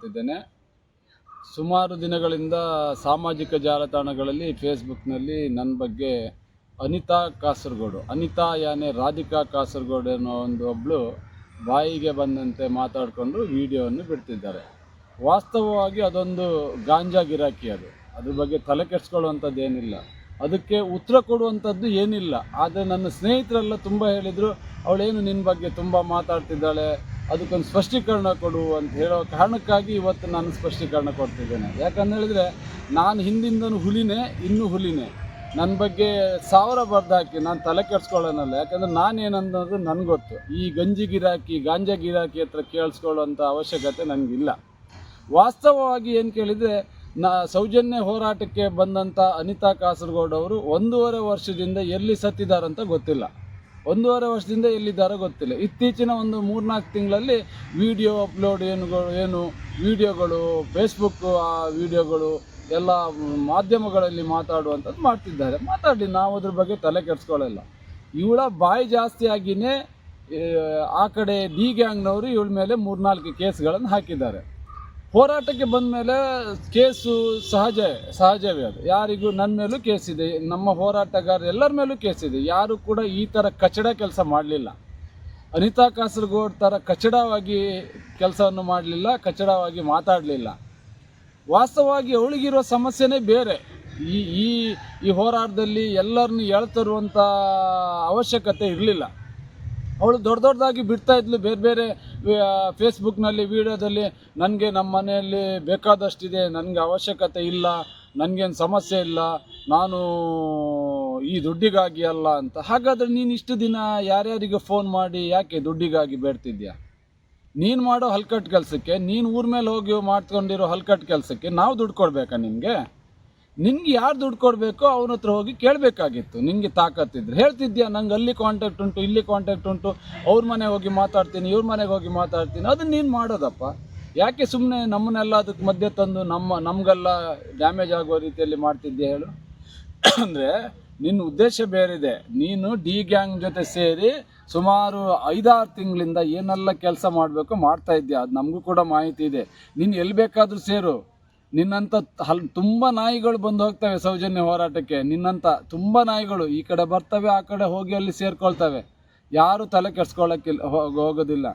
ಮಾಡ್ಕೊಳ್ತಿದ್ದೇನೆ ಸುಮಾರು ದಿನಗಳಿಂದ ಸಾಮಾಜಿಕ ಜಾಲತಾಣಗಳಲ್ಲಿ ಫೇಸ್ಬುಕ್ನಲ್ಲಿ ನನ್ನ ಬಗ್ಗೆ ಅನಿತಾ ಕಾಸರಗೋಡು, ಅನಿತಾ ಯಾನೆ ರಾಧಿಕಾ ಕಾಸರಗೋಡು ಅನ್ನೋ ಒಂದು ಒಬ್ಬಳು ಬಾಯಿಗೆ ಬಂದಂತೆ ಮಾತಾಡಿಕೊಂಡು ವಿಡಿಯೋವನ್ನು ಬಿಡ್ತಿದ್ದಾರೆ. ವಾಸ್ತವವಾಗಿ ಅದೊಂದು ಗಾಂಜಾ ಗಿರಾಕಿ ಅದು. ಅದ್ರ ಬಗ್ಗೆ ತಲೆ ಕೆಡಿಸ್ಕೊಳ್ಳುವಂಥದ್ದು ಏನಿಲ್ಲ ಅದಕ್ಕೆ ಉತ್ತರ ಕೊಡುವಂಥದ್ದು ಏನಿಲ್ಲ. ಆದರೆ ನನ್ನ ಸ್ನೇಹಿತರೆಲ್ಲ ತುಂಬ ಹೇಳಿದರು, ಅವಳೇನು ನಿನ್ನ ಬಗ್ಗೆ ತುಂಬ ಮಾತಾಡ್ತಿದ್ದಾಳೆ? ಅದಕ್ಕೊಂದು ಸ್ಪಷ್ಟೀಕರಣ ಕೊಡು ಅಂತ ಹೇಳೋ ಕಾರಣಕ್ಕಾಗಿ ಇವತ್ತು ನಾನು ಸ್ಪಷ್ಟೀಕರಣ ಕೊಡ್ತಿದ್ದೇನೆ. ಯಾಕಂತ ಹೇಳಿದ್ರೆ, ನಾನು ಹಿಂದಿಂದನೂ ಹುಲಿನೇ, ಇನ್ನೂ ಹುಲಿನೇ. ನನ್ನ ಬಗ್ಗೆ ಸಾವಿರ ಬರ್ದು ಹಾಕಿ, ನಾನು ತಲೆ ಕೆಡ್ಸ್ಕೊಳ್ಳೋನಲ್ಲ. ಯಾಕಂದ್ರೆ ನಾನೇನನ್ನೋದು ನನಗೆ ಗೊತ್ತು. ಈ ಗಂಜಿ ಗಿರಾಕಿ, ಗಾಂಜಾ ಗಿರಾಕಿ ಹತ್ರ ಕೇಳಿಸ್ಕೊಳ್ಳೋಂಥ ಅವಶ್ಯಕತೆ ನನಗಿಲ್ಲ ವಾಸ್ತವವಾಗಿ ಏನು ಕೇಳಿದರೆ, ನಾ ಸೌಜನ್ಯ ಹೋರಾಟಕ್ಕೆ ಬಂದಂಥ ಅನಿತಾ ಕಾಸರಗೋಡು ಅವರು ಒಂದೂವರೆ ವರ್ಷದಿಂದ ಎಲ್ಲಿ ಸತ್ತಿದ್ದಾರಂತ ಗೊತ್ತಿಲ್ಲ. ಒಂದೂವರೆ ವರ್ಷದಿಂದ ಎಲ್ಲಿದ್ದಾರೋ ಗೊತ್ತಿಲ್ಲ. ಇತ್ತೀಚಿನ ಒಂದು ಮೂರ್ನಾಲ್ಕು ತಿಂಗಳಲ್ಲಿ ವಿಡಿಯೋ ಅಪ್ಲೋಡ್ ಏನುಗಳು, ಏನು ವಿಡಿಯೋಗಳು ಫೇಸ್ಬುಕ್ ಆ ವಿಡಿಯೋಗಳು ಎಲ್ಲ ಮಾಧ್ಯಮಗಳಲ್ಲಿ ಮಾತಾಡುವಂಥದ್ದು ಮಾಡ್ತಿದ್ದಾರೆ. ಮಾತಾಡಿ, ನಾವು ಅದ್ರ ಬಗ್ಗೆ ತಲೆ ಕೆಡಿಸ್ಕೊಳ್ಳಲ್ಲ ಇವಳ ಬಾಯಿ ಜಾಸ್ತಿಯಾಗಿಯೇ ಆ ಕಡೆ ಡಿ ಗ್ಯಾಂಗ್ನವರು ಇವಳ ಮೇಲೆ ಮೂರ್ನಾಲ್ಕು ಕೇಸ್ಗಳನ್ನು ಹಾಕಿದ್ದಾರೆ. ಹೋರಾಟಕ್ಕೆ ಬಂದ ಮೇಲೆ ಕೇಸು ಸಹಜ, ಸಹಜವೇ ಅದು. ಯಾರಿಗೂ ನನ್ನ ಮೇಲೂ ಕೇಸಿದೆ. ನಮ್ಮ ಹೋರಾಟಗಾರ ಎಲ್ಲರ ಮೇಲೂ ಕೇಸಿದೆ. ಯಾರು ಕೂಡ ಈ ಥರ ಕಚಡ ಕೆಲಸ ಮಾಡಲಿಲ್ಲ. ಅನಿತಾ ಕಾಸರಗೋಡ್ ಥರ ಕಚಡವಾಗಿ ಕೆಲಸವನ್ನು ಮಾಡಲಿಲ್ಲ, ಕಚಡವಾಗಿ ಮಾತಾಡಲಿಲ್ಲ. ವಾಸ್ತವವಾಗಿ ಅವಳಿಗಿರೋ ಸಮಸ್ಯೆನೇ ಬೇರೆ. ಈ ಈ ಈ ಹೋರಾಟದಲ್ಲಿ ಎಲ್ಲರನ್ನು ಹೇಳ್ತರುವಂಥ ಅವಶ್ಯಕತೆ ಇರಲಿಲ್ಲ. ಅವಳು ದೊಡ್ಡ ದೊಡ್ಡದಾಗಿ ಬಿಡ್ತಾ ಇದ್ಲು ಬೇರೆ ಬೇರೆ ಫೇಸ್ಬುಕ್ನಲ್ಲಿ ವೀಡಿಯೋದಲ್ಲಿ, ನನಗೆ ನಮ್ಮ ಮನೆಯಲ್ಲಿ ಬೇಕಾದಷ್ಟಿದೆ, ನನಗೆ ಅವಶ್ಯಕತೆ ಇಲ್ಲ, ನನಗೇನು ಸಮಸ್ಯೆ ಇಲ್ಲ, ನಾನು ಈ ದುಡ್ಡಿಗಾಗಿ ಅಲ್ಲ ಅಂತ. ಹಾಗಾದರೆ ನೀನು ಇಷ್ಟು ದಿನ ಯಾರ್ಯಾರಿಗೆ ಫೋನ್ ಮಾಡಿ ಯಾಕೆ ದುಡ್ಡಿಗಾಗಿ ಬೇಡ್ತಿದ್ಯಾ? ನೀನು ಮಾಡೋ ಹಲ್ಕಟ್ಟು ಕೆಲಸಕ್ಕೆ, ನೀನು ಊರ ಮೇಲೆ ಹೋಗಿ ಮಾಡ್ಕೊಂಡಿರೋ ಹಲ್ಕಟ್ಟು ಕೆಲಸಕ್ಕೆ ನಾವು ದುಡ್ಡು ಕೊಡಬೇಕಾ ನಿನಗೆ? ನಿನ್ಗೆ ಯಾರು ದುಡ್ಡು ಕೊಡಬೇಕೋ ಅವನ ಹತ್ರ ಹೋಗಿ ಕೇಳಬೇಕಾಗಿತ್ತು. ನಿನಗೆ ತಾಕತ್ತಿದ್ರೆ ಹೇಳ್ತಿದ್ಯಾ, ನಂಗೆ ಅಲ್ಲಿ ಕಾಂಟ್ಯಾಕ್ಟ್ ಉಂಟು, ಇಲ್ಲಿ ಕಾಂಟ್ಯಾಕ್ಟ್ ಉಂಟು. ಅವ್ರ ಮನೆಗೆ ಹೋಗಿ ಮಾತಾಡ್ತೀನಿ, ಇವ್ರ ಮನೆಗೆ ಹೋಗಿ ಮಾತಾಡ್ತೀನಿ. ಅದನ್ನ ನೀನು ಮಾಡೋದಪ್ಪ. ಯಾಕೆ ಸುಮ್ಮನೆ ನಮ್ಮನ್ನೆಲ್ಲ ಅದಕ್ಕೆ ಮಧ್ಯೆ ತಂದು ನಮ್ಮ, ನಮಗೆಲ್ಲ ಡ್ಯಾಮೇಜ್ ಆಗೋ ರೀತಿಯಲ್ಲಿ ಮಾಡ್ತಿದ್ದೆ ಹೇಳು. ಅಂದರೆ ನಿನ್ನ ಉದ್ದೇಶ ಬೇರೆದೆ. ನೀನು ಡಿ ಗ್ಯಾಂಗ್ ಜೊತೆ ಸೇರಿ ಸುಮಾರು ಐದಾರು ತಿಂಗಳಿಂದ ಏನೆಲ್ಲ ಕೆಲಸ ಮಾಡಬೇಕು ಮಾಡ್ತಾ ಇದ್ದೀಯ ಅದು ನಮಗೂ ಕೂಡ ಮಾಹಿತಿ ಇದೆ. ನೀನು ಎಲ್ಲಿ ಬೇಕಾದರೂ ಸೇರು. ನಿನ್ನಂಥ ಹಲ್ ತುಂಬ ನಾಯಿಗಳು ಬಂದು ಹೋಗ್ತವೆ ಸೌಜನ್ಯ ಹೋರಾಟಕ್ಕೆ. ನಿನ್ನಂಥ ತುಂಬ ನಾಯಿಗಳು ಈ ಕಡೆ ಬರ್ತವೆ, ಆ ಕಡೆ ಹೋಗಿ ಅಲ್ಲಿ ಸೇರ್ಕೊಳ್ತವೆ. ಯಾರು ತಲೆ ಕೆಡ್ಸ್ಕೊಳ್ಳೋಕ್ಕಿಲ್ಲ ಹೋಗೋದಿಲ್ಲ.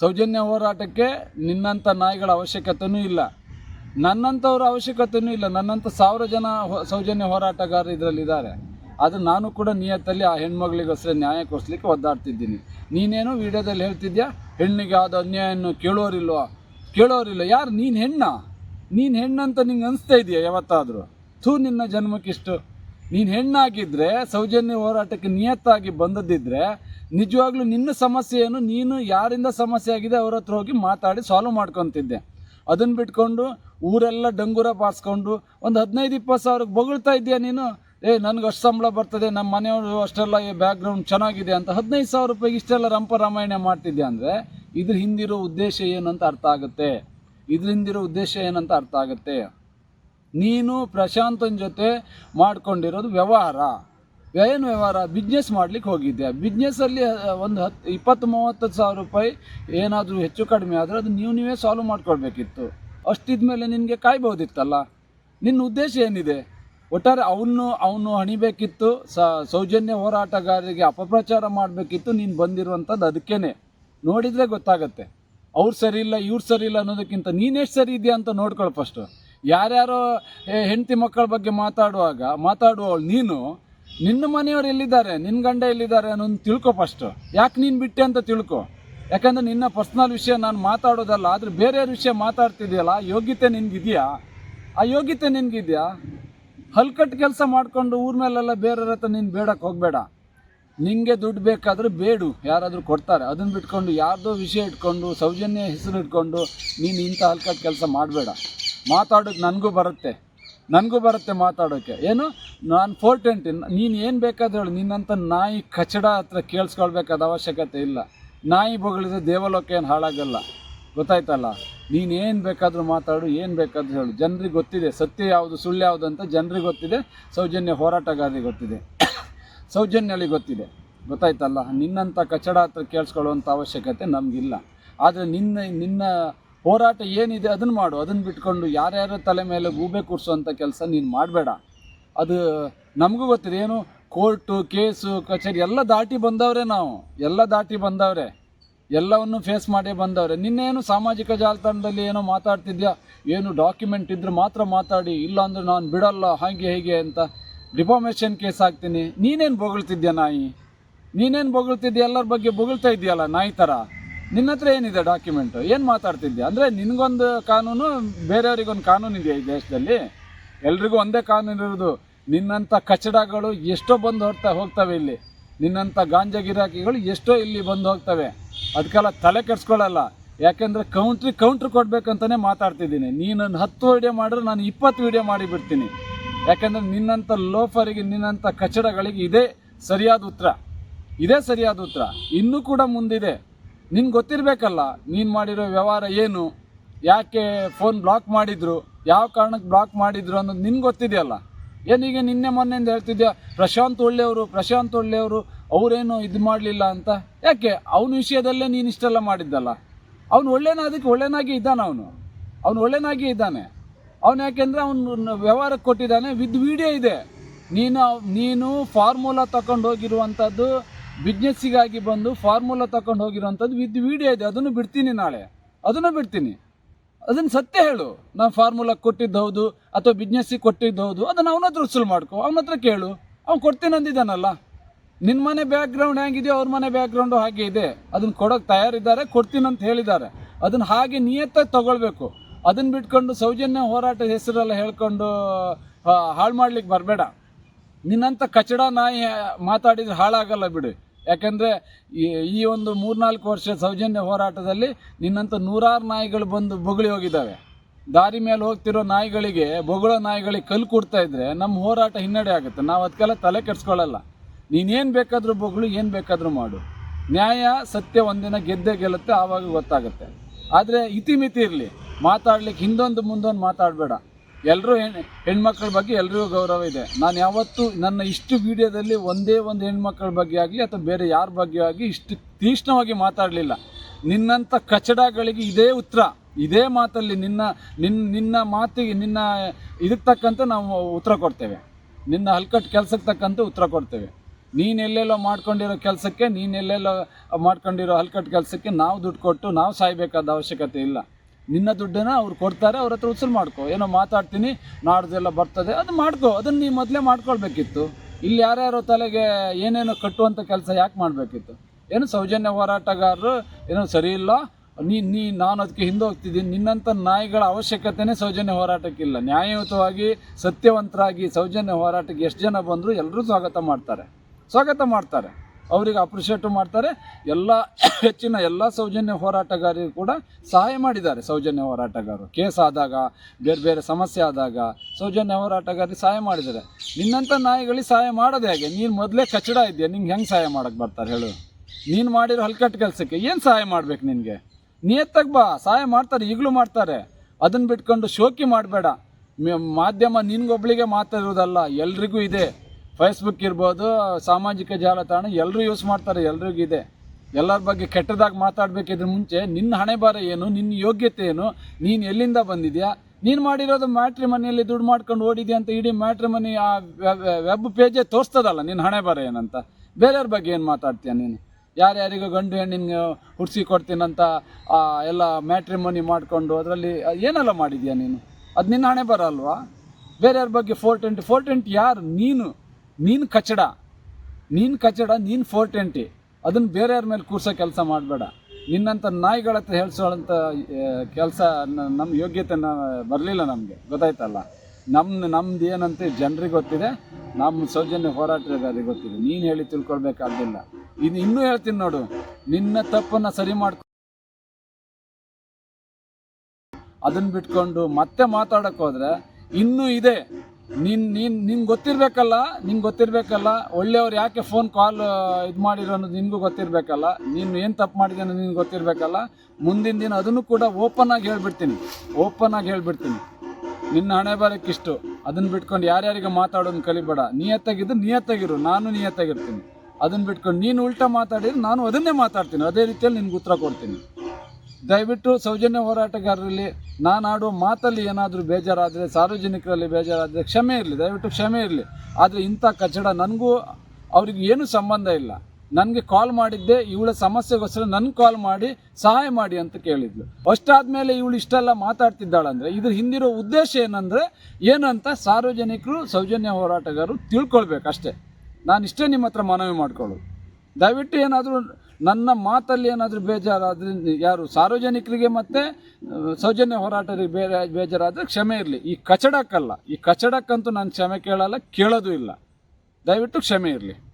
ಸೌಜನ್ಯ ಹೋರಾಟಕ್ಕೆ ನಿನ್ನಂಥ ನಾಯಿಗಳ ಅವಶ್ಯಕತೆಯೂ ಇಲ್ಲ. ನನ್ನಂಥವ್ರ ಅವಶ್ಯಕತೆಯೂ ಇಲ್ಲ. ನನ್ನಂಥ ಸಾವಿರ ಜನ ಸೌಜನ್ಯ ಹೋರಾಟಗಾರರು ಇದರಲ್ಲಿದ್ದಾರೆ ಆದರೆ ನಾನು ಕೂಡ ನಿಯತ್ತಲ್ಲಿ ಆ ಹೆಣ್ಮಗಳಿಗೋಸ್ಕರ ನ್ಯಾಯ ಕೊಡಿಸ್ಲಿಕ್ಕೆ ಒದ್ದಾಡ್ತಿದ್ದೀನಿ. ನೀನೇನು ವಿಡಿಯೋದಲ್ಲಿ ಹೇಳ್ತಿದ್ಯಾ? ಹೆಣ್ಣಿಗೆ ಆದ ಅನ್ಯಾಯವನ್ನು ಕೇಳೋರಿಲ್ವೋ? ಕೇಳೋರಿಲ್ಲ. ಯಾರು? ನೀನು ಹೆಣ್ಣ? ನೀನು ಹೆಣ್ಣಂತ ನಿಂಗೆ ಅನಿಸ್ತಾ ಇದೆಯಾ ಯಾವತ್ತಾದರೂ? ಥೂ, ನಿನ್ನ ಜನ್ಮಕ್ಕಿಷ್ಟು. ನೀನು ಹೆಣ್ಣಾಗಿದ್ದರೆ ಸೌಜನ್ಯ ಹೋರಾಟಕ್ಕೆ ನಿಯತ್ತಾಗಿ ಬಂದದ್ದಿದ್ರೆ, ನಿಜವಾಗ್ಲೂ ನಿನ್ನ ಸಮಸ್ಯೆಯನ್ನು ನೀನು ಯಾರಿಂದ ಸಮಸ್ಯೆ ಆಗಿದೆ ಅವ್ರ ಹತ್ರ ಹೋಗಿ ಮಾತಾಡಿ ಸಾಲ್ವ್ ಮಾಡ್ಕೊತಿದ್ದೆ. ಅದನ್ನು ಬಿಟ್ಕೊಂಡು ಊರೆಲ್ಲ ಡಂಗೂರ ಬಾರಿಸ್ಕೊಂಡು ಒಂದು ಹದಿನೈದು, ಇಪ್ಪತ್ತು ಸಾವಿರಕ್ಕೆ ಬೊಗಳ್ತಾ ಇದೆಯಾ ನೀನು? ಏ, ನನಗೆ ಅಷ್ಟು ಸಂಬಳ ಬರ್ತದೆ ನಮ್ಮ ಮನೆಯವರು ಅಷ್ಟೆಲ್ಲ ಈ ಬ್ಯಾಕ್ಗ್ರೌಂಡ್ ಚೆನ್ನಾಗಿದೆ ಅಂತ ಹದಿನೈದು ಸಾವಿರ ರೂಪಾಯಿಗೆ ಇಷ್ಟೆಲ್ಲ ರಂಪ ರಾಮಾಯಣ ಮಾಡ್ತಿದ್ದೆ ಅಂದರೆ, ಇದ್ರ ಹಿಂದಿರೋ ಉದ್ದೇಶ ಏನಂತ ಅರ್ಥ ಆಗುತ್ತೆ? ಇದ್ರ ಹಿಂದಿರೋ ಉದ್ದೇಶ ಏನಂತ ಅರ್ಥ ಆಗುತ್ತೆ? ನೀನು ಪ್ರಶಾಂತನ ಜೊತೆ ಮಾಡ್ಕೊಂಡಿರೋದು ವ್ಯವಹಾರ. ಏನು ವ್ಯವಹಾರ? ಬಿಸ್ನೆಸ್ ಮಾಡ್ಲಿಕ್ಕೆ ಹೋಗಿದ್ದೆ ಬಿಸ್ನೆಸ್ಸಲ್ಲಿ ಒಂದು ಹತ್ತು ಇಪ್ಪತ್ತು ಮೂವತ್ತು ಸಾವಿರ ರೂಪಾಯಿ ಏನಾದರೂ ಹೆಚ್ಚು ಕಡಿಮೆ ಆದರೆ ಅದು ನೀವು ನೀವೇ ಸಾಲ್ವ್ ಮಾಡ್ಕೊಳ್ಬೇಕಿತ್ತು. ಅಷ್ಟಿದ್ಮೇಲೆ ನಿನಗೆ ಕಾಯ್ಬೋದಿತ್ತಲ್ಲ ನಿನ್ನ ಉದ್ದೇಶ ಏನಿದೆ? ಒಟ್ಟಾರೆ ಅವನು ಅವನು ಹಣಿಬೇಕಿತ್ತು, ಸ, ಸೌಜನ್ಯ ಹೋರಾಟಗಾರರಿಗೆ ಅಪಪ್ರಚಾರ ಮಾಡಬೇಕಿತ್ತು, ನೀನು ಬಂದಿರುವಂಥದ್ದು ಅದಕ್ಕೇ ನೋಡಿದರೆ ಗೊತ್ತಾಗತ್ತೆ. ಅವ್ರು ಸರಿ ಇಲ್ಲ, ಇವ್ರು ಸರಿ ಇಲ್ಲ ಅನ್ನೋದಕ್ಕಿಂತ ನೀನೆಷ್ಟು ಸರಿ ಇದೆಯಾ ಅಂತ ನೋಡ್ಕೊಳ್ಳಿ ಫಸ್ಟು ಯಾರ್ಯಾರೋ ಹೆಂಡತಿ ಮಕ್ಕಳ ಬಗ್ಗೆ ಮಾತಾಡುವಾಗ ಮಾತಾಡುವವಳು ನೀನು, ನಿನ್ನ ಮನೆಯವ್ರು ಎಲ್ಲಿದ್ದಾರೆ ನಿನ್ನ ಗಂಡ ಎಲ್ಲಿದ್ದಾರೆ ಅನ್ನೋದು ತಿಳ್ಕೊ ಫಸ್ಟು ಯಾಕೆ ನೀನು ಬಿಟ್ಟೆ ಅಂತ ತಿಳ್ಕೊ. ಯಾಕಂದ್ರೆ ನಿನ್ನ ಪರ್ಸ್ನಲ್ ವಿಷಯ ನಾನು ಮಾತಾಡೋದಲ್ಲ, ಆದರೆ ಬೇರೆಯವ್ರ ವಿಷಯ ಮಾತಾಡ್ತಿದೆಯಲ್ಲ, ಆ ಯೋಗ್ಯತೆ ನಿನಗಿದೆಯಾ? ಆ ಯೋಗ್ಯತೆ ನಿನಗಿದೆಯಾ? ಹಲ್ಕಟ್ಟು ಕೆಲಸ ಮಾಡಿಕೊಂಡು ಊರ ಮೇಲೆಲ್ಲ ಬೇರೆಯವ್ರ ಹತ್ರ ನೀನು ಬೇಡಕ್ಕೆ ಹೋಗಬೇಡ. ನಿಂಗೆ ದುಡ್ಡು ಬೇಕಾದರೂ ಬೇಡು, ಯಾರಾದರೂ ಕೊಡ್ತಾರೆ. ಅದನ್ನು ಬಿಟ್ಕೊಂಡು ಯಾರ್ದೋ ವಿಷಯ ಇಟ್ಕೊಂಡು, ಸೌಜನ್ಯ ಹೆಸರು ಇಟ್ಕೊಂಡು ನೀನು ಇಂಥ ಹಲ್ಕಾದ ಕೆಲಸ ಮಾಡಬೇಡ. ಮಾತಾಡೋದು ನನಗೂ ಬರುತ್ತೆ. ನನಗೂ ಬರುತ್ತೆ ಮಾತಾಡೋಕ್ಕೆ ಏನು? ನಾನು ಫೋರ್ ಟ್ವೆಂಟಿ ನೀನು ಏನು ಬೇಕಾದ್ರೆ ಹೇಳು. ನಿನ್ನಂಥ ನಾಯಿ ಕಚಡ ಹತ್ರ ಕೇಳಿಸ್ಕೊಳ್ಬೇಕಾದ ಅವಶ್ಯಕತೆ ಇಲ್ಲ. ನಾಯಿ ಬೊಗಳಿದ್ರೆ ದೇವಲೋಕ ಏನು ಹಾಳಾಗಲ್ಲ. ಗೊತ್ತಾಯ್ತಲ್ಲ? ನೀನು ಏನು ಬೇಕಾದರೂ ಮಾತಾಡು, ಏನು ಬೇಕಾದರೂ ಹೇಳು. ಜನರಿಗೆ ಗೊತ್ತಿದೆ, ಸತ್ಯ ಯಾವುದು, ಸುಳ್ಳು ಯಾವುದು ಅಂತ ಜನರಿಗೆ ಗೊತ್ತಿದೆ, ಸೌಜನ್ಯ ಹೋರಾಟಗಾರರಿಗೆ ಗೊತ್ತಿದೆ. ಸೌಜನ್ಯಗಳಿಗೆ ಗೊತ್ತಿದೆ. ಗೊತ್ತಾಯ್ತಲ್ಲ? ನಿನ್ನಂಥ ಕಚಡ ಹತ್ರ ಕೇಳಿಸ್ಕೊಳ್ಳುವಂಥ ಅವಶ್ಯಕತೆ ನಮಗಿಲ್ಲ. ಆದರೆ ನಿನ್ನ ನಿನ್ನ ಹೋರಾಟ ಏನಿದೆ ಅದನ್ನು ಮಾಡು. ಅದನ್ನು ಬಿಟ್ಕೊಂಡು ಯಾರ್ಯಾರ ತಲೆ ಮೇಲೆ ಗೂಬೆ ಕೂರಿಸುವಂಥ ಕೆಲಸ ನೀನು ಮಾಡಬೇಡ. ಅದು ನಮಗೂ ಗೊತ್ತಿದೆ. ಏನು? ಕೋರ್ಟು, ಕೇಸು, ಕಚೇರಿ ಎಲ್ಲ ದಾಟಿ ಬಂದವರೇ ನಾವು. ಎಲ್ಲ ದಾಟಿ ಬಂದವರೇ. ಎಲ್ಲವನ್ನು ಫೇಸ್ ಮಾಡೇ ಬಂದವ್ರೆ. ನಿನ್ನೇನು ಸಾಮಾಜಿಕ ಜಾಲತಾಣದಲ್ಲಿ ಏನೋ ಮಾತಾಡ್ತಿದ್ಯಾ? ಏನು ಡಾಕ್ಯುಮೆಂಟ್ ಇದ್ದರೆ ಮಾತ್ರ ಮಾತಾಡಿ. ಇಲ್ಲಾಂದ್ರೆ ನಾನು ಬಿಡಲ್ಲ. ಹಾಗೆ, ಹೀಗೆ ಅಂತ ಡಿಫಾಮೇಷನ್ ಕೇಸ್ ಹಾಕ್ತೀನಿ ನೀನೇನು ಬೊಗಳ್ತಿದ್ಯಾ ನಾಯಿ? ನೀನೇನು ಬೊಗಳ್ತಿದ್ಯಾ? ಎಲ್ಲರ ಬಗ್ಗೆ ಬೊಗಳ್ತಾ ಇದೆಯಲ್ಲ ನಾಯಿ ಥರ ನಿನ್ನ ಹತ್ರ ಏನಿದೆ ಡಾಕ್ಯುಮೆಂಟು ಏನು ಮಾತಾಡ್ತಿದ್ಯಾ? ಅಂದರೆ ನಿನಗೊಂದು ಕಾನೂನು, ಬೇರೆಯವ್ರಿಗೊಂದು ಕಾನೂನು ಇದೆಯಾ ಈ ದೇಶದಲ್ಲಿ? ಎಲ್ರಿಗೂ ಒಂದೇ ಕಾನೂನು ಇರೋದು ನಿನ್ನಂಥ ಕಚಡಗಳು ಎಷ್ಟೋ ಬಂದು ಹೊರ್ತಾ ಹೋಗ್ತವೆ ಇಲ್ಲಿ. ನಿನ್ನಂಥ ಗಾಂಜಾ ಗಿರಾಕಿಗಳು ಎಷ್ಟೋ ಇಲ್ಲಿ ಬಂದು ಹೋಗ್ತವೆ. ಅದಕ್ಕೆಲ್ಲ ತಲೆ ಕೆಡ್ಸ್ಕೊಳ್ಳಲ್ಲ ಯಾಕೆಂದರೆ ಕೌಂಟ್ರಿ ಕೌಂಟ್ರ್ ಕೊಡಬೇಕಂತಲೇ ಮಾತಾಡ್ತಿದ್ದೀನಿ. ನೀನು ಹತ್ತು ವೀಡಿಯೋ ಮಾಡಿದ್ರೆ ನಾನು ಇಪ್ಪತ್ತು ವಿಡಿಯೋ ಮಾಡಿಬಿಡ್ತೀನಿ. ಯಾಕೆಂದರೆ ನಿನ್ನಂಥ ಲೋಫರಿಗೆ ನಿನ್ನಂಥ ಕಚಡಗಳಿಗೆ ಇದೇ ಸರಿಯಾದ ಉತ್ತರ. ಇದೇ ಸರಿಯಾದ ಉತ್ತರ. ಇನ್ನೂ ಕೂಡ ಮುಂದಿದೆ. ನಿನ್ಗೆ ಗೊತ್ತಿರಬೇಕಲ್ಲ, ನೀನು ಮಾಡಿರೋ ವ್ಯವಹಾರ ಏನು? ಯಾಕೆ ಫೋನ್ ಬ್ಲಾಕ್ ಮಾಡಿದ್ರು? ಯಾವ ಕಾರಣಕ್ಕೆ ಬ್ಲಾಕ್ ಮಾಡಿದ್ರು ಅನ್ನೋದು ನಿನ್ಗೆ ಗೊತ್ತಿದೆಯಲ್ಲ? ಏನೀಗ ನಿನ್ನೆ ಮೊನ್ನೆಯಿಂದ ಹೇಳ್ತಿದ್ಯಾ? ಪ್ರಶಾಂತ್ ಒಳ್ಳೆಯವರು ಪ್ರಶಾಂತ್ ಒಳ್ಳೆಯವರು, ಅವರೇನು ಇದು ಮಾಡಲಿಲ್ಲ ಅಂತ? ಯಾಕೆ? ಅವನ ವಿಷಯದಲ್ಲೇ ನೀನು ಇಷ್ಟೆಲ್ಲ ಮಾಡಿದ್ದಲ್ಲ? ಅವನು ಒಳ್ಳೆನಾದಕ್ಕೆ ಒಳ್ಳೇನಾಗಿ ಇದ್ದಾನೆ ಅವನು. ಅವನು ಒಳ್ಳೇನಾಗಿ ಇದ್ದಾನೆ. ಅವನು ಯಾಕೆಂದರೆ ಅವನು ವ್ಯವಹಾರಕ್ಕೆ ಕೊಟ್ಟಿದ್ದಾನೆ ವಿತ್ ವಿಡಿಯೋ ಇದೆ. ನೀನು ನೀನು ಫಾರ್ಮುಲಾ ತಗೊಂಡು ಹೋಗಿರುವಂಥದ್ದು ಬಿಸ್ನೆಸ್ಸಿಗಾಗಿ ಬಂದು ಫಾರ್ಮುಲಾ ತಗೊಂಡು ಹೋಗಿರುವಂಥದ್ದು ವಿತ್ ವಿಡಿಯೋ ಇದೆ. ಅದನ್ನು ಬಿಡ್ತೀನಿ ನಾಳೆ. ಅದನ್ನು ಬಿಡ್ತೀನಿ. ಅದನ್ನು ಸತ್ಯ ಹೇಳು. ನಾನು ಫಾರ್ಮುಲಾ ಕೊಟ್ಟಿದ್ದು ಹೌದು ಅಥವಾ ಬಿಸ್ನೆಸ್ಸಿಗೆ ಕೊಟ್ಟಿದ್ದು ಹೌದು ಅದನ್ನು ಅವನ ಹತ್ರ ವಸೂಲು ಮಾಡ್ಕೊ. ಅವನ ಹತ್ರ ಕೇಳು. ಅವ್ನು ಕೊಡ್ತೀನಿ ಅಂದಿದ್ದಾನಲ್ಲ. ನಿನ್ನ ಮನೆ ಬ್ಯಾಕ್ಗ್ರೌಂಡ್ ಹೇಗಿದೆಯೋ ಅವ್ರ ಮನೆ ಬ್ಯಾಕ್ಗ್ರೌಂಡು ಹಾಗೆ ಇದೆ. ಅದನ್ನು ಕೊಡೋಕೆ ತಯಾರಿದ್ದಾರೆ, ಕೊಡ್ತೀನಿ ಅಂತ ಹೇಳಿದ್ದಾರೆ. ಅದನ್ನು ಹಾಗೆ ನಿಯತ್ತಾಗಿ ತಗೊಳ್ಬೇಕು. ಅದನ್ನು ಬಿಟ್ಕೊಂಡು ಸೌಜನ್ಯ ಹೋರಾಟದ ಹೆಸರೆಲ್ಲ ಹೇಳ್ಕೊಂಡು ಹಾಳು ಮಾಡ್ಲಿಕ್ಕೆ ಬರಬೇಡ. ನಿನ್ನಂಥ ಕಚಡ ನಾಯಿ ಮಾತಾಡಿದ್ರೆ ಹಾಳಾಗಲ್ಲ ಬಿಡು. ಯಾಕೆಂದರೆ ಈ ಒಂದು ಮೂರ್ನಾಲ್ಕು ವರ್ಷ ಸೌಜನ್ಯ ಹೋರಾಟದಲ್ಲಿ ನಿನ್ನಂಥ ನೂರಾರು ನಾಯಿಗಳು ಬಂದು ಬೊಗಳಿ ಹೋಗಿದ್ದಾವೆ. ದಾರಿ ಮೇಲೆ ಹೋಗ್ತಿರೋ ನಾಯಿಗಳಿಗೆ, ಬೊಗಳೋ ನಾಯಿಗಳಿಗೆ ಕಲ್ಲು ಕೊಡ್ತಾ ಇದ್ರೆ ನಮ್ಮ ಹೋರಾಟ ಹಿನ್ನಡೆ ಆಗುತ್ತೆ. ನಾವು ಅದಕ್ಕೆಲ್ಲ ತಲೆ ಕೆಡ್ಸ್ಕೊಳ್ಳಲ್ಲ. ನೀನೇನು ಬೇಕಾದರೂ ಬೊಗಳು, ಏನು ಬೇಕಾದರೂ ಮಾಡು. ನ್ಯಾಯ, ಸತ್ಯ ಒಂದಿನ ಗೆದ್ದೇ ಗೆಲ್ಲುತ್ತೆ, ಆವಾಗ ಗೊತ್ತಾಗುತ್ತೆ. ಆದರೆ ಇತಿಮಿತಿ ಇರಲಿ. ಮಾತಾಡ್ಲಿಕ್ಕೆ ಹಿಂದೊಂದು ಮುಂದೊಂದು ಮಾತಾಡಬೇಡ. ಎಲ್ಲರೂ ಹೆಣ್, ಹೆಣ್ಮಕ್ಳ ಬಗ್ಗೆ ಎಲ್ರಿಗೂ ಗೌರವ ಇದೆ. ನಾನು ಯಾವತ್ತೂ ನನ್ನ ಇಷ್ಟು ವಿಡಿಯೋದಲ್ಲಿ ಒಂದೇ ಒಂದು ಹೆಣ್ಮಕ್ಳ ಬಗ್ಗೆ ಆಗಲಿ ಅಥವಾ ಬೇರೆ ಯಾರ ಬಗ್ಗೆ ಆಗಲಿ ಇಷ್ಟು ತೀಕ್ಷ್ಣವಾಗಿ ಮಾತಾಡಲಿಲ್ಲ. ನಿನ್ನಂಥ ಕಚಡಗಳಿಗೆ ಇದೇ ಉತ್ತರ. ಇದೇ ಮಾತಲ್ಲಿ ನಿನ್ನ ನಿನ್ನ ನಿನ್ನ ಮಾತಿಗೆ ನಿನ್ನ ಇದಕ್ಕೆ ತಕ್ಕಂತೆ ನಾವು ಉತ್ತರ ಕೊಡ್ತೇವೆ. ನಿನ್ನ ಹಲ್ಕಟ್ಟು ಕೆಲಸಕ್ಕೆ ತಕ್ಕಂತೆ ಉತ್ತರ ಕೊಡ್ತೇವೆ. ನೀನು ಎಲ್ಲೆಲ್ಲೋ ಮಾಡ್ಕೊಂಡಿರೋ ಕೆಲಸಕ್ಕೆ, ನೀನು ಎಲ್ಲೆಲ್ಲೋ ಮಾಡ್ಕೊಂಡಿರೋ ಹಲ್ಕಟ್ಟು ಕೆಲಸಕ್ಕೆ ನಾವು ದುಡ್ಡು ಕೊಟ್ಟು ನಾವು ಸಾಯ್ಬೇಕಾದ ಅವಶ್ಯಕತೆ ಇಲ್ಲ. ನಿನ್ನ ದುಡ್ಡನ್ನ ಅವ್ರು ಕೊಡ್ತಾರೆ, ಅವ್ರ ಹತ್ರ ಉಸಿರು ಮಾಡ್ಕೊ. ಏನೋ ಮಾತಾಡ್ತೀನಿ, ನಾಡ್ದೆಲ್ಲ ಬರ್ತದೆ, ಅದು ಮಾಡ್ಕೊ. ಅದನ್ನು ನೀ ಮೊದಲೇ ಮಾಡ್ಕೊಳ್ಬೇಕಿತ್ತು. ಇಲ್ಲಿ ಯಾರ್ಯಾರೋ ತಲೆಗೆ ಏನೇನೋ ಕಟ್ಟುವಂಥ ಕೆಲಸ ಯಾಕೆ ಮಾಡಬೇಕಿತ್ತು? ಏನು ಸೌಜನ್ಯ ಹೋರಾಟಗಾರರು, ಏನೋ ಸರಿ ಇಲ್ಲ? ನೀ ನೀ, ನಾನು ಅದಕ್ಕೆ ಹಿಂದೆ ಹೋಗ್ತಿದ್ದೀನಿ ನಿನ್ನಂಥ ನಾಯಿಗಳ ಅವಶ್ಯಕತೆನೇ ಸೌಜನ್ಯ ಹೋರಾಟಕ್ಕಿಲ್ಲ. ನ್ಯಾಯಯುತವಾಗಿ, ಸತ್ಯವಂತರಾಗಿ ಸೌಜನ್ಯ ಹೋರಾಟಕ್ಕೆ ಎಷ್ಟು ಜನ ಬಂದರೂ ಎಲ್ಲರೂ ಸ್ವಾಗತ ಮಾಡ್ತಾರೆ. ಸ್ವಾಗತ ಮಾಡ್ತಾರೆ. ಅವರಿಗೆ ಅಪ್ರಿಷಿಯೇಟು ಮಾಡ್ತಾರೆ. ಎಲ್ಲ ಹೆಚ್ಚಿನ ಎಲ್ಲ ಸೌಜನ್ಯ ಹೋರಾಟಗಾರರು ಕೂಡ ಸಹಾಯ ಮಾಡಿದ್ದಾರೆ ಸೌಜನ್ಯ ಹೋರಾಟಗಾರರು. ಕೇಸ್ ಆದಾಗ, ಬೇರೆ ಬೇರೆ ಸಮಸ್ಯೆ ಆದಾಗ ಸೌಜನ್ಯ ಹೋರಾಟಗಾರರಿಗೆ ಸಹಾಯ ಮಾಡಿದ್ದಾರೆ. ನಿನ್ನಂಥ ನಾಯಿಗಳಿಗೆ ಸಹಾಯ ಮಾಡೋದು ಹೇಗೆ? ನೀನು ಮೊದಲೇ ಕಚಡ ಇದೆಯಾ ನಿಂಗೆ ಹೆಂಗೆ ಸಹಾಯ ಮಾಡೋಕ್ಕೆ ಬರ್ತಾರೆ ಹೇಳು. ನೀನು ಮಾಡಿರೋ ಹಲ್ಕಟ್ಟು ಕೆಲಸಕ್ಕೆ ಏನು ಸಹಾಯ ಮಾಡ್ಬೇಕು ನಿನಗೆ? ನಿಯತ್ತಾಗಿ ಬಾ, ಸಹಾಯ ಮಾಡ್ತಾರೆ, ಈಗಲೂ ಮಾಡ್ತಾರೆ. ಅದನ್ನು ಬಿಟ್ಕೊಂಡು ಶೋಕಿ ಮಾಡಬೇಡ. ಮಾಧ್ಯಮ ನಿನ್ಗೊಬ್ಳಿಗೆ ಮಾತಾಡಿರೋದಲ್ಲ ಎಲ್ರಿಗೂ ಇದೆ. ಫೇಸ್ಬುಕ್ ಇರ್ಬೋದು ಸಾಮಾಜಿಕ ಜಾಲತಾಣ ಎಲ್ಲರೂ ಯೂಸ್ ಮಾಡ್ತಾರೆ, ಎಲ್ರಿಗೂ ಇದೆ. ಎಲ್ಲರ ಬಗ್ಗೆ ಕೆಟ್ಟದಾಗಿ ಮಾತಾಡಬೇಕಿದ್ರೆ ಮುಂಚೆ ನಿನ್ನ ಹಣೆ ಬಾರ ಏನು, ನಿನ್ನ ಯೋಗ್ಯತೆ ಏನು, ನೀನು ಎಲ್ಲಿಂದ ಬಂದಿದ್ಯಾ, ನೀನು ಮಾಡಿರೋದು ಮ್ಯಾಟ್ರಿ ಮನೆಯಲ್ಲಿ ದುಡ್ಡು ಮಾಡ್ಕೊಂಡು ಓಡಿದ್ಯಾ ಅಂತ ಇಡೀ ಮ್ಯಾಟ್ರಿ ಮನಿ ಆ ವೆಬ್ ಪೇಜೇ ತೋರಿಸ್ತದಲ್ಲ ನಿನ್ನ ಹಣೆ ಬಾರ ಏನಂತ. ಬೇರೆಯವ್ರ ಬಗ್ಗೆ ಏನು ಮಾತಾಡ್ತೀಯ ನೀನು? ಯಾರ್ಯಾರಿಗೂ ಗಂಡು ಹೆಣ್ಣಿನ ಹುಡ್ಸಿ ಕೊಡ್ತೀನಂತ ಎಲ್ಲ ಮ್ಯಾಟ್ರಿ ಮನಿ ಮಾಡಿಕೊಂಡು ಅದರಲ್ಲಿ ಏನೆಲ್ಲ ಮಾಡಿದ್ಯಾ ನೀನು? ಅದು ನಿನ್ನ ಹಣೆ ಅಲ್ವಾ? ಬೇರೆಯವ್ರ ಬಗ್ಗೆ ಫೋರ್ ಟ್ವೆಂಟಿ ಫೋರ್ ಟ್ವೆಂಟಿ ಯಾರು? ನೀನು. ನೀನು ಕಚಡ ನೀನು ಕಚಡ, ನೀನು ಫೋರ್ ಟ್ವೆಂಟಿ ಅದನ್ನು ಬೇರೆಯವ್ರ ಮೇಲೆ ಕೂರ್ಸೋ ಕೆಲಸ ಮಾಡಬೇಡ. ನಿನ್ನಂಥ ನಾಯಿಗಳ ಹತ್ರ ಹೇಳ್ಸೋಂಥ ಕೆಲಸ ನಮ್ಮ ಯೋಗ್ಯತೆ ಬರಲಿಲ್ಲ ನಮಗೆ, ಗೊತ್ತಾಯ್ತಲ್ಲ? ನಮ್ಮ ನಮ್ದು ಏನಂತ ಜನರಿಗೆ ಗೊತ್ತಿದೆ ನಮ್ಮ ಸೌಜನ್ಯ ಹೋರಾಟಗಾರಿಗೆ ಗೊತ್ತಿದೆ. ನೀನು ಹೇಳಿ ತಿಳ್ಕೊಳ್ಬೇಕಾಗಿಲ್ಲ ಇದು ಇನ್ನೂ ಹೇಳ್ತೀನಿ ನೋಡು, ನಿನ್ನ ತಪ್ಪನ್ನು ಸರಿ ಮಾಡ್ಕೊ ಅದನ್ನ ಬಿಟ್ಕೊಂಡು ಮತ್ತೆ ಮಾತಾಡೋಕ್ಕೋದ್ರೆ ಇನ್ನೂ ಇದೆ. ನೀನ್ ನೀನ್ ನಿನ್ಗೆ ಗೊತ್ತಿರ್ಬೇಕಲ್ಲ, ನಿಂಗೆ ಗೊತ್ತಿರ್ಬೇಕಲ್ಲ, ಒಳ್ಳೆಯವ್ರು ಯಾಕೆ ಫೋನ್ ಕಾಲ್ ಇದು ಮಾಡಿರೋ ಅನ್ನೋದು ನಿನಗೂ ಗೊತ್ತಿರಬೇಕಲ್ಲ, ನೀನು ಏನು ತಪ್ಪು ಮಾಡಿದೆ ಅನ್ನೋದು ನಿನ್ಗೆ ಗೊತ್ತಿರಬೇಕಲ್ಲ, ಮುಂದಿನ ದಿನ ಅದನ್ನು ಕೂಡ ಓಪನ್ ಆಗಿ ಹೇಳ್ಬಿಡ್ತೀನಿ ಓಪನ್ ಆಗಿ ಹೇಳ್ಬಿಡ್ತೀನಿ. ನಿನ್ನ ಹಣೆ ಬರೋಕ್ಕಿಷ್ಟು ಅದನ್ನ ಬಿಟ್ಕೊಂಡು ಯಾರ್ಯಾರಿಗೆ ಮಾತಾಡೋದು ಕಲಿಬೇಡ ನಿಯತ್ತಾಗಿದ್ದು ನಿಯತ್ತಾಗಿರು, ನಾನು ನಿಯತ್ತಾಗಿರ್ತೀನಿ. ಅದನ್ನ ಬಿಟ್ಕೊಂಡು ನೀನು ಉಲ್ಟಾ ಮಾತಾಡಿದ್ರೆ ನಾನು ಅದನ್ನೇ ಮಾತಾಡ್ತೀನಿ, ಅದೇ ರೀತಿಯಲ್ಲಿ ನಿನ್ಗೆ ಉತ್ತರ ಕೊಡ್ತೀನಿ. ದಯವಿಟ್ಟು ಸೌಜನ್ಯ ಹೋರಾಟಗಾರರಲ್ಲಿ ನಾನು ಆಡುವ ಮಾತಲ್ಲಿ ಏನಾದರೂ ಬೇಜಾರಾದರೆ, ಸಾರ್ವಜನಿಕರಲ್ಲಿ ಬೇಜಾರಾದರೆ ಕ್ಷಮೆ ಇರಲಿ, ದಯವಿಟ್ಟು ಕ್ಷಮೆ ಇರಲಿ. ಆದರೆ ಇಂಥ ಕಚಡ ನನಗೂ ಅವ್ರಿಗೆ ಏನೂ ಸಂಬಂಧ ಇಲ್ಲ. ನನಗೆ ಕಾಲ್ ಮಾಡಿದ್ದೆ, ಇವಳ ಸಮಸ್ಯೆಗೋಸ್ಕರ ನನ್ನ ಕಾಲ್ ಮಾಡಿ, ಸಹಾಯ ಮಾಡಿ ಅಂತ ಕೇಳಿದ್ಲು. ಅಷ್ಟಾದ್ಮೇಲೆ ಇವಳು ಇಷ್ಟೆಲ್ಲ ಮಾತಾಡ್ತಿದ್ದಾಳಂದ್ರೆ, ಇದ್ರ ಹಿಂದಿರೋ ಉದ್ದೇಶ ಏನಂದರೆ, ಏನಂತ ಸಾರ್ವಜನಿಕರು, ಸೌಜನ್ಯ ಹೋರಾಟಗಾರರು ತಿಳ್ಕೊಳ್ಬೇಕಷ್ಟೇ. ನಾನು ಇಷ್ಟೇ ನಿಮ್ಮ ಹತ್ರ ಮನವಿ ಮಾಡ್ಕೊಳ್ಳೋದು. ದಯವಿಟ್ಟು ಏನಾದರೂ ನನ್ನ ಮಾತಲ್ಲಿ ಏನಾದರೂ ಬೇಜಾರಾದರೆ ಯಾರು ಸಾರ್ವಜನಿಕರಿಗೆ ಮತ್ತು ಸೌಜನ್ಯ ಹೋರಾಟರಿಗೆ ಬೇರೆ ಬೇಜಾರಾದರೆ ಕ್ಷಮೆ ಇರಲಿ. ಈ ಕಚಡಕ್ಕಲ್ಲ. ಈ ಕಚಡಕ್ಕಂತೂ ನಾನು ಕ್ಷಮೆ ಕೇಳಲ್ಲ, ಕೇಳೋದು ಇಲ್ಲ. ದಯವಿಟ್ಟು ಕ್ಷಮೆ ಇರಲಿ.